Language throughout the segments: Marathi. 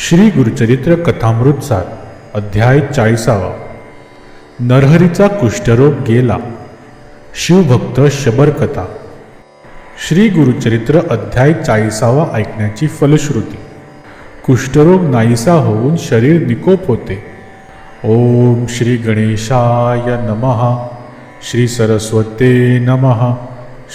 श्री गुरुचरित्र कथामृतसार अध्याय चाळीसावा. नरहरीचा कुष्ठरोग गेला. शिवभक्त शबरकथा. श्री गुरुचरित्र अध्याय चाळीसावा ऐकण्याची फलश्रुती. कुष्ठरोग नाहीसा होऊन शरीर निकोप होते. ओम श्री गणेशाय नमः. श्री सरस्वते नमः.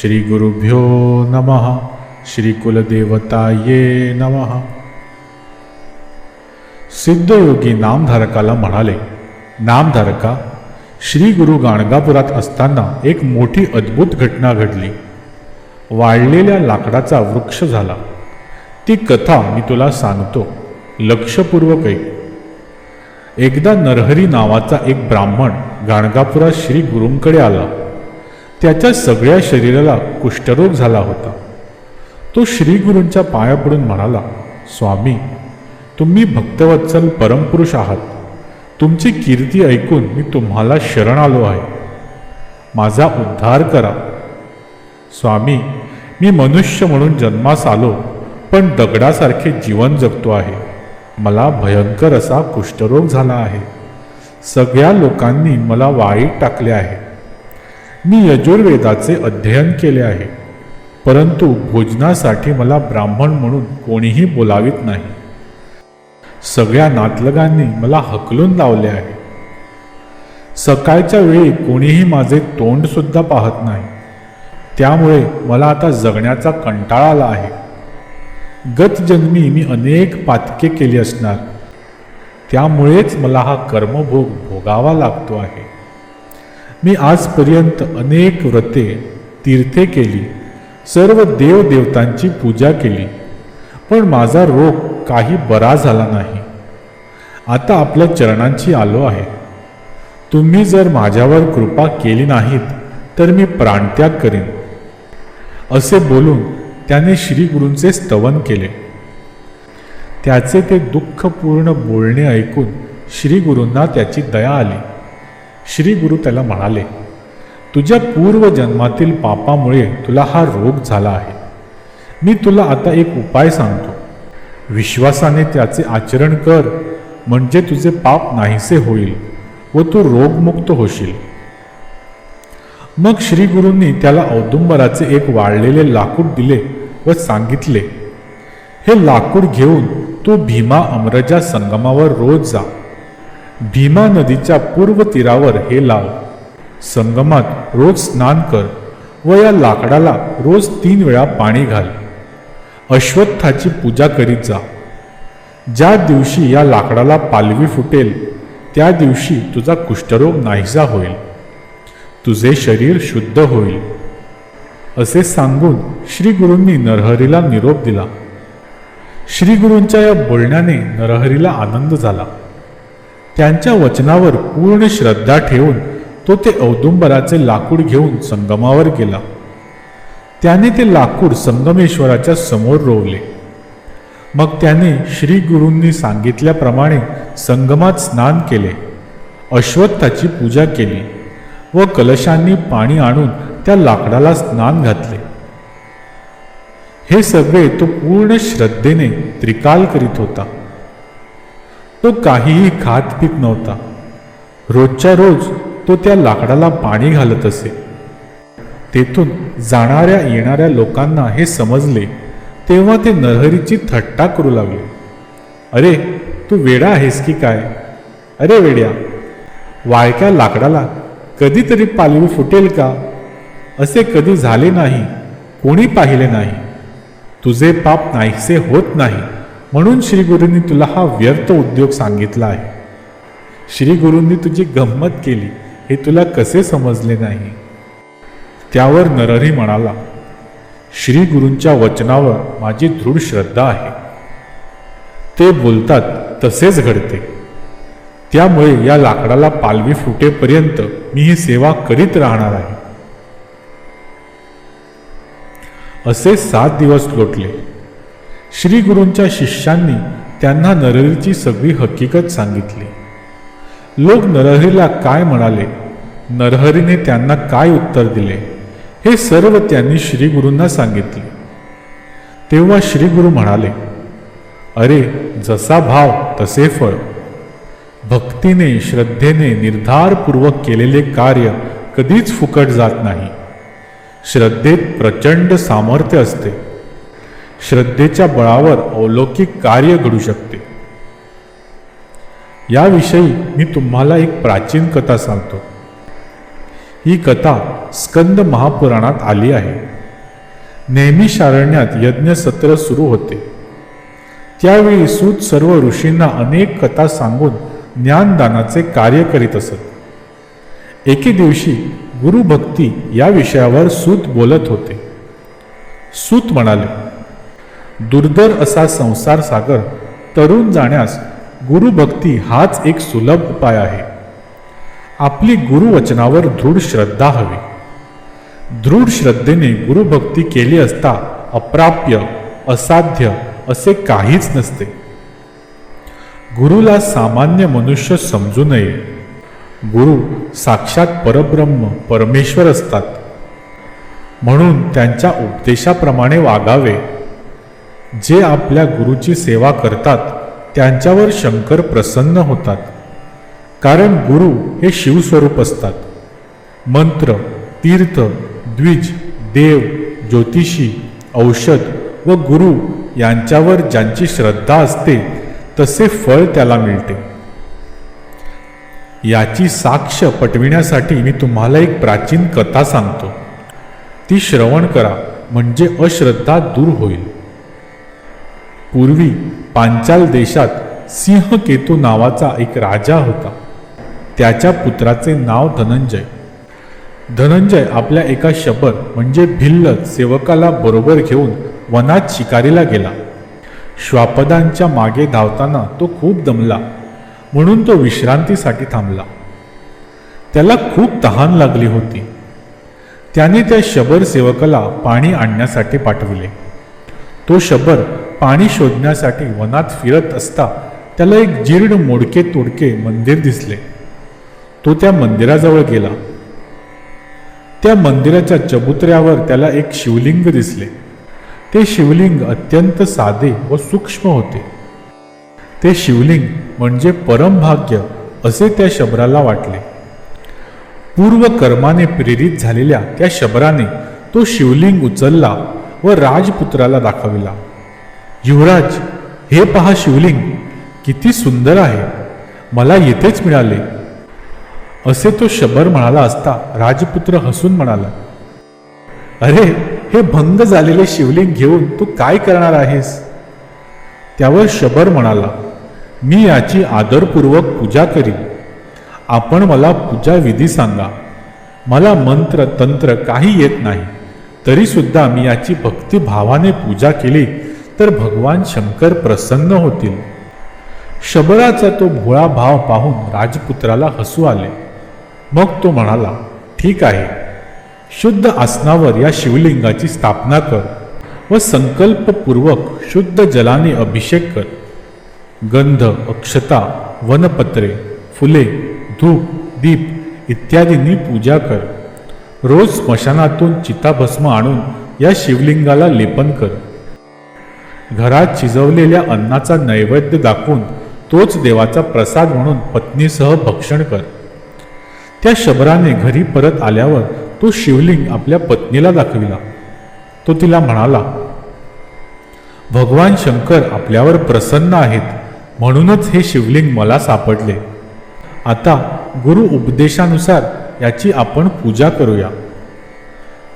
श्री गुरुभ्यो नमः. श्री कुलदेवताये नमः. सिद्धयोगी नामधारकाला म्हणाले नामधारका श्री गुरु गाणगापुरात असताना एक मोठी अद्भुत घटना घडली. वाळलेल्या लाकडाचा वृक्ष झाला. ती कथा मी तुला सांगतो. लक्षपूर्वक ऐक. एकदा नरहरी नावाचा एक ब्राह्मण गाणगापुरात श्री गुरूंकडे आला. त्याच्या सगळ्या शरीराला कुष्ठरोग झाला होता. तो श्रीगुरूंच्या पाया पडून म्हणाला स्वामी तुम्ही भक्तवत्सल परमपुरुष आहात. तुमची कीर्ती ऐकून मी तुम्हाला शरण आलो आहे. माझा उद्धार करा. स्वामी मी मनुष्य म्हणून जन्मास आलो पण दगडासारखे जीवन जगतो आहे. मला भयंकर असा कुष्ठरोग झाला आहे. सगळ्या लोकांनी मला वाईट टाकले आहे. मी यजुर्वेदाचे अध्ययन केले आहे. परंतु भोजनासाठी मला ब्राह्मण म्हणून कोणीही बोलावीत नाही. सगळ्या नातलगांनी मला हकलून लावले आहे. सकाळच्या वेळी कोणीही माझे तोंडसुद्धा पाहत नाही. त्यामुळे मला आता जगण्याचा कंटाळा आला आहे. गतजन्मी मी अनेक पातके केली असणार. त्यामुळेच मला हा कर्मभोग भोगावा लागतो आहे. मी आजपर्यंत अनेक व्रते तीर्थे केली. सर्व देवदेवतांची पूजा केली. पण माझा रोग काही बरा झाला नाही. आता आपल्या चरणांची आलो आहे. तुम्ही जर माझ्यावर कृपा केली नाहीत तर मी प्राणत्याग करीन. असे बोलून त्याने श्रीगुरूंचे स्तवन केले. त्याचे ते दुःखपूर्ण बोलणे ऐकून श्रीगुरूंना त्याची दया आली. श्री गुरु त्याला म्हणाले तुझ्या पूर्वजन्मातील पापामुळे तुला हा रोग झाला आहे. मी तुला आता एक उपाय सांगतो. विश्वासाने त्याचे आचरण कर. म्हणजे तुझे पाप नाहीसे होईल व तू रोगमुक्त होशील. मग श्री गुरूंनी त्याला औदुंबराचे एक वाळलेले लाकूड दिले व सांगितले हे लाकूड घेऊन तू भीमा अमरजा संगमावर रोज जा. भीमा नदीच्या पूर्व तीरावर हे लाव. संगमात रोज स्नान कर व या लाकडाला रोज तीन वेळा पाणी घाल. अश्वत्थाची पूजा करीत जा. ज्या दिवशी या लाकडाला पालवी फुटेल त्या दिवशी तुझा कुष्ठरोग नाहीसा होईल. तुझे शरीर शुद्ध होईल. असे सांगून श्रीगुरूंनी नरहरीला निरोप दिला. श्रीगुरूंच्या या बोलण्याने नरहरीला आनंद झाला. त्यांच्या वचनावर पूर्ण श्रद्धा ठेवून तो ते औदुंबराचे लाकूड घेऊन संगमावर गेला. त्याने ते लाकूड संगमेश्वराच्या समोर रोवले. मग त्याने श्री गुरूंनी सांगितल्याप्रमाणे संगमात स्नान केले. अश्वत्थाची पूजा केली व कलशांनी पाणी आणून त्या लाकडाला स्नान घातले. हे सगळे तो पूर्ण श्रद्धेने त्रिकाल करीत होता. तो काहीही खात पीत नव्हता. रोजच्या रोज तो त्या लाकडाला पाणी घालत असे. तेथून जाणाऱ्या येणाऱ्या लोकांना हे समजले तेव्हा ते नरहरीची थट्टा करू लागले. अरे तू वेडा आहेस की काय? अरे वेड्या वाळक्या लाकडाला कधीतरी पालवी फुटेल का? असे कधी झाले नाही कोणी पाहिले नाही. तुझे पाप नाहीसे होत नाही. म्हणून श्रीगुरूंनी तुला हा व्यर्थ उद्योग सांगितला आहे. श्रीगुरूंनी तुझी गंमत केली हे तुला कसे समजले नाही? त्यावर नरहरी म्हणाला श्री गुरूंच्या वचनावर माझी दृढ श्रद्धा आहे. ते बोलतात तसेच घडते. त्यामुळे या लाकडाला पालवी फुटेपर्यंत मी ही सेवा करीत राहणार आहे. असे सात दिवस लोटले. श्री गुरूंच्या शिष्यांनी त्यांना नरहरीची सगळी हकीकत सांगितली. लोक नरहरीला काय म्हणाले? नरहरीने त्यांना काय उत्तर दिले? हे सर्व त्यांनी श्रीगुरूंना सांगितले. तेव्हा श्रीगुरु म्हणाले अरे जसा भाव तसे फळ. भक्तीने श्रद्धेने निर्धारपूर्वक केलेले कार्य कधीच फुकट जात नाही. श्रद्धेत प्रचंड सामर्थ्य असते. श्रद्धेच्या बळावर अलौकिक कार्य घडू शकते. याविषयी मी तुम्हाला एक प्राचीन कथा सांगतो. ही कथा स्कंद महापुराणात आली आहे. नेहमी शारण्यात यज्ञ सत्र सुरू होते. त्यावेळी सूत सर्व ऋषींना अनेक कथा सांगून ज्ञानदानाचे कार्य करीत असत. एके दिवशी गुरुभक्ती या विषयावर सूत बोलत होते. सूत म्हणाले दुर्धर असा संसार सागर तरुण जाण्यास गुरुभक्ती हाच एक सुलभ उपाय आहे. आपली गुरुवचनावर दृढ श्रद्धा हवी. दृढ श्रद्धेने गुरुभक्ती केली असता अप्राप्य असाध्य असे काहीच नसते. गुरुला सामान्य मनुष्य समजू नये. गुरु साक्षात परब्रह्म परमेश्वर असतात. म्हणून त्यांच्या उपदेशाप्रमाणे वागावे. जे आपल्या गुरुची सेवा करतात त्यांच्यावर शंकर प्रसन्न होतात. कारण गुरु हे शिवस्वरूप असतात. मंत्र तीर्थ द्विज देव ज्योतिषी औषध व गुरु यांच्यावर ज्यांची श्रद्धा असते तसे फळ त्याला मिळते. याची साक्ष पटविण्यासाठी मी तुम्हाला एक प्राचीन कथा सांगतो. ती श्रवण करा म्हणजे अश्रद्धा दूर होईल. पूर्वी पांचाल देशात सिंहकेतू नावाचा एक राजा होता. त्याच्या पुत्राचे नाव धनंजय. धनंजय आपल्या एका शबर म्हणजे भिल्ल सेवकाला बरोबर घेऊन वनात शिकारीला गेला. श्वापदांच्या मागे धावताना तो खूप दमला. म्हणून तो विश्रांतीसाठी थांबला. त्याला खूप तहान लागली होती. त्याने त्या शबर सेवकाला पाणी आणण्यासाठी पाठवले. तो शबर पाणी शोधण्यासाठी वनात फिरत असता त्याला एक जीर्ण मोडके तोडके मंदिर दिसले. तो त्या मंदिराजवळ गेला. त्या मंदिराच्या चबुतऱ्यावर त्याला एक शिवलिंग दिसले. ते शिवलिंग अत्यंत साधे व सूक्ष्म होते. ते शिवलिंग म्हणजे परमभाग्य असे त्या शबराला वाटले. पूर्व कर्माने प्रेरित झालेल्या त्या शबराने तो शिवलिंग उचलला व राजपुत्राला दाखविला. युवराज हे पहा शिवलिंग किती सुंदर आहे. मला येथेच मिळाले. असे तो शबर म्हणाला असता राजपुत्र हसून म्हणाला अरे हे भंग झालेले शिवलिंग घेऊन तू काय करणार आहेस? त्यावर शबर म्हणाला मी याची आदरपूर्वक पूजा करीन. आपण मला पूजा विधी सांगा. मला मंत्र तंत्र काही येत नाही. तरी सुद्धा मी याची भक्तिभावाने पूजा केली तर भगवान शंकर प्रसन्न होतील. शबराचा तो भोळा भाव पाहून राजपुत्राला हसू आले. मग तो म्हणाला ठीक आहे. शुद्ध आसनावर या शिवलिंगाची स्थापना कर व संकल्पपूर्वक शुद्ध जलाने अभिषेक कर. गंध अक्षता वनपत्रे फुले धूप दीप इत्यादींनी पूजा कर. रोज स्मशानातून चिताभस्म आणून या शिवलिंगाला लेपन कर. घरात शिजवलेल्या अन्नाचा नैवेद्य दाखवून तोच देवाचा प्रसाद म्हणून पत्नीसह भक्षण कर. त्या शबराने घरी परत आल्यावर तो शिवलिंग आपल्या पत्नीला दाखविला. तो तिला म्हणाला भगवान शंकर आपल्यावर प्रसन्न आहेत म्हणूनच हे शिवलिंग मला सापडले. आता गुरु उपदेशानुसार याची आपण पूजा करूया.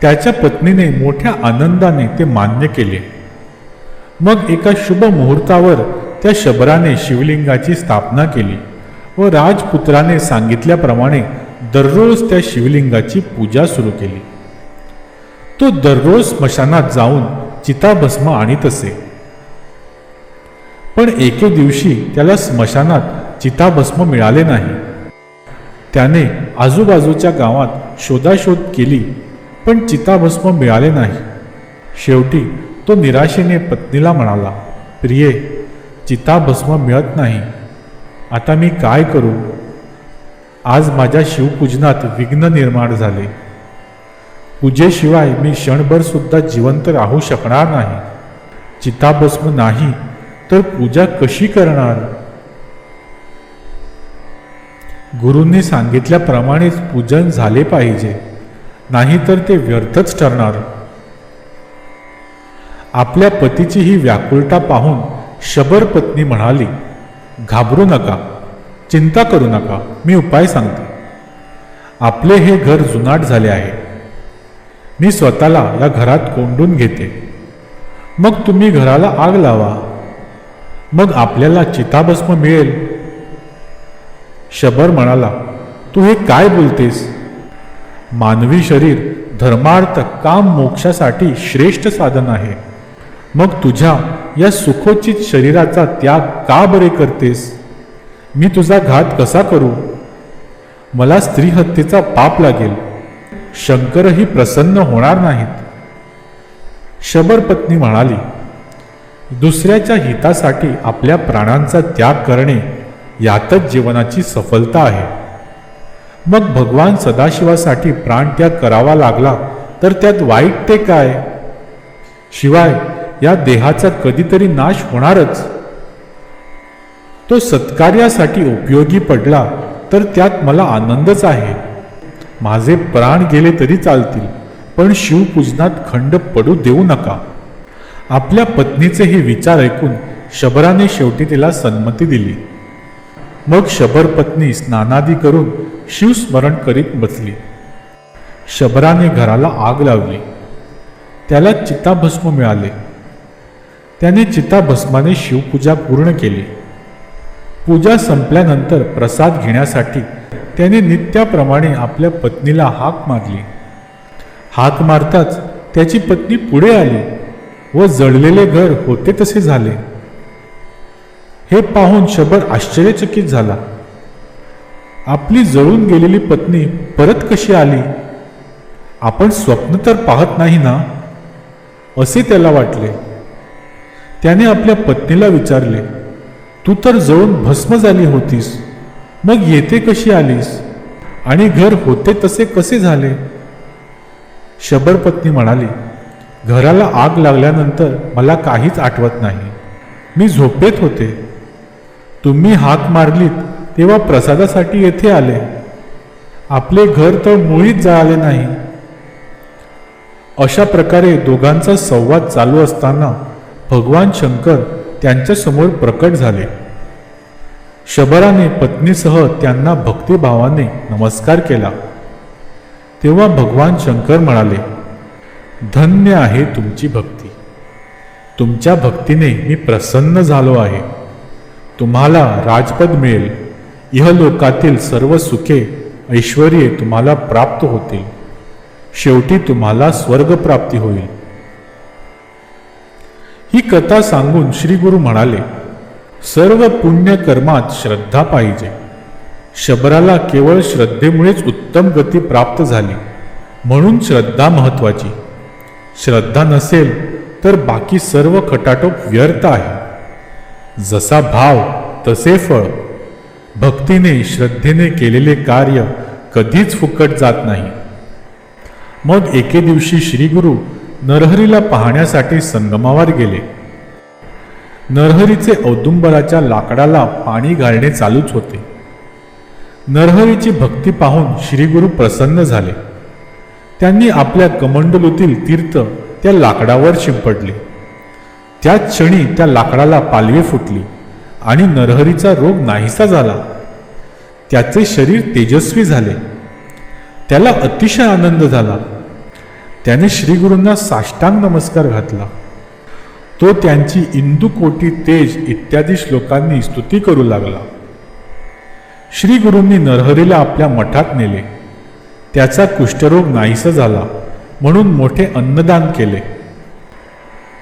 त्याच्या पत्नीने मोठ्या आनंदाने ते मान्य केले. मग एका शुभ मुहूर्तावर त्या शबराने शिवलिंगाची स्थापना केली व राजपुत्राने सांगितल्याप्रमाणे दररोज त्या शिवलिंगाची पूजा सुरू केली. तो दररोज स्मशानात जाऊन चिताभस्म आणीत असे. पण एके दिवशी त्याला स्मशानात चिताभस्म मिळाले नाही. त्याने आजूबाजूच्या गावात शोधाशोध केली पण चिताभस्म मिळाले नाही. शेवटी तो निराशेने पत्नीला म्हणाला प्रिये चिताभस्म मिळत नाही. आता मी काय करू? आज माझ्या शिवपूजनात विघ्न निर्माण झाले. पूजेशिवाय मी क्षणभर सुद्धा जिवंत राहू शकणार नाही. चिताभस्म नाही तर पूजा कशी करणार? गुरूंनी सांगितल्याप्रमाणेच पूजन झाले पाहिजे नाहीतर ते व्यर्थच ठरणार. आपल्या पतीची ही व्याकुलता पाहून शबर पत्नी म्हणाली घाबरू नका. चिंता करू नका मी उपाय सांगतो. आपले हे घर जुनाट झाले आहे. मी स्वतःला या घरात कोंडून घेते. मग तुम्ही घराला आग लावा. मग आपल्याला चिताभस्म मिळेल. शबर म्हणाला तू हे काय बोलतेस? मानवी शरीर धर्मार्थ काम मोक्षासाठी श्रेष्ठ साधन आहे. मग तुझ्या या सुखोचित शरीराचा त्याग का बरे करतेस? मी तुझा घात कसा करू? मला स्त्री हत्येचा पाप लागेल. शंकरही प्रसन्न होणार नाहीत. शबर पत्नी म्हणाली दुसऱ्याच्या हितासाठी आपल्या प्राणांचा त्याग करणे यातच जीवनाची सफलता आहे. मग भगवान सदाशिवासाठी प्राणत्याग करावा लागला तर त्यात वाईट ते काय? शिवाय या देहाचा कधीतरी नाश होणारच. तो सत्कार्यासाठी उपयोगी पडला तर त्यात मला आनंदच आहे. माझे प्राण गेले तरी चालतील पण शिवपूजनात खंड पडू देऊ नका. आपल्या पत्नीचे हे विचार ऐकून शबराने शेवटी तिला संमती दिली. मग शबर पत्नी स्नानादी करून शिवस्मरण करीत बसली. शबराने घराला आग लावली. त्याला चिताभस्म मिळाले. त्याने चिताभस्माने शिवपूजा पूर्ण केली. पूजा संपल्यानंतर प्रसाद घेण्यासाठी त्याने नित्याप्रमाणे आपल्या पत्नीला हाक मारली. हाक मारताच त्याची पत्नी पुढे आली व जळलेले घर होते तसे झाले. हे पाहून शबर आश्चर्यचकित झाला. आपली जळून गेलेली पत्नी परत कशी आली? आपण स्वप्न तर पाहत नाही ना? असे त्याला वाटले. त्याने आपल्या पत्नीला विचारले तू तर जळून भस्म झाली होतीस. मग येते कशी आलीस? आणि घर होते तसे कसे झाले? शबरपत्नी म्हणाली घराला आग लागल्यानंतर मला काहीच आठवत नाही. मी झोपेत होते. तुम्ही हाक मारलीत तेव्हा प्रसादासाठी येथे आले. आपले घर तर मुळीच जळाले नाही. अशा प्रकारे दोघांचा संवाद चालू असताना भगवान शंकर त्यांच्यासमोर प्रकट झाले. शबराने पत्नीसह त्यांना भक्तिभावाने नमस्कार केला. तेव्हा भगवान शंकर म्हणाले धन्य आहे तुमची भक्ती. तुमच्या भक्तीने मी प्रसन्न झालो आहे. तुम्हाला राजपद मिळेल. इहलोकातील सर्व सुखे ऐश्वर्ये तुम्हाला प्राप्त होतील. शेवटी तुम्हाला स्वर्गप्राप्ती होईल. ही कथा सांगून श्री गुरु म्हणाले सर्व पुण्य कर्मात श्रद्धा पाहिजे. शबराला केवळ श्रद्धेमुळेच उत्तम गती प्राप्त झाली म्हणून श्रद्धा महत्वाची श्रद्धा नसेल तर बाकी सर्व खटाटोप व्यर्थ आहे. जसा भाव तसे फळ. भक्तीने श्रद्धेने केलेले कार्य कधीच फुकट जात नाही. मग एके दिवशी श्रीगुरु नरहरीला पाहण्यासाठी संगमावर गेले. नरहरीचे औदुंबराच्या लाकडाला पाणी घालणे चालूच होते. नरहरीची भक्ती पाहून श्रीगुरु प्रसन्न झाले. त्यांनी आपल्या कमंडलूतील तीर्थ त्या लाकडावर शिंपडले. त्याच क्षणी त्या लाकडाला पालवी फुटली आणि नरहरीचा रोग नाहीसा झाला. त्याचे शरीर तेजस्वी झाले. त्याला अतिशय आनंद झाला. त्याने श्रीगुरूंना साष्टांग नमस्कार घातला. तो त्यांची इंदुकोटी तेज इत्यादी श्लोकांनी स्तुती करू लागला. श्री गुरूंनी नरहरीला आपल्या मठात नेले. त्याचा कुष्ठरोग नाहीसा झाला म्हणून मोठे अन्नदान केले.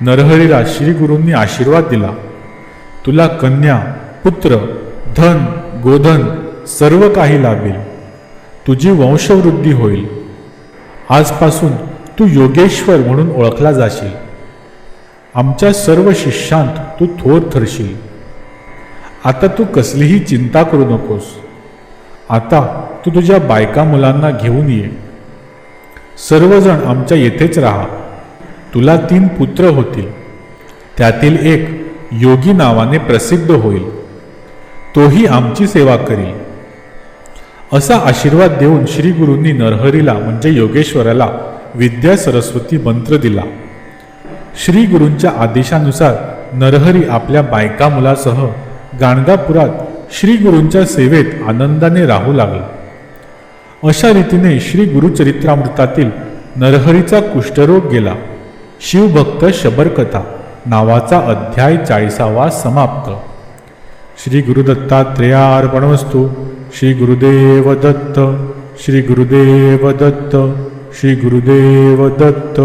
नरहरीला श्री गुरूंनी आशीर्वाद दिला. तुला कन्या पुत्र धन गोधन सर्व काही लाभेल. तुझी वंशवृद्धी होईल. आजपासून तू योगेश्वर म्हणून ओळखला जाशील. आमच्या सर्व शिष्यांत तू थोर ठरशील. आता तू कसलीही चिंता करू नकोस. आता तू तुझ्या बायका मुलांना घेऊन ये. सर्वजण आमच्या येथेच राहा. तुला तीन पुत्र होतील. त्यातील एक योगी नावाने प्रसिद्ध होईल. तोही आमची सेवा करील. असा आशीर्वाद देऊन श्री गुरूंनी नरहरीला म्हणजे योगेश्वराला विद्या सरस्वती मंत्र दिला. श्री गुरूंच्या आदेशानुसार नरहरी आपल्या बायका मुलासह गाणगापुरात श्री गुरूंच्या सेवेत आनंदाने राहू लागला. अशा रीतीने श्री गुरुचरित्रामृतातील नरहरीचा कुष्ठरोग गेला. शिवभक्त शबरकथा नावाचा अध्याय चाळीसावा समाप्त. श्री गुरुदत्तात्रेयार्पणमस्तु. श्री गुरुदेव दत्त श्री गुरुदेव दत्त श्री गुरुदेव दत्त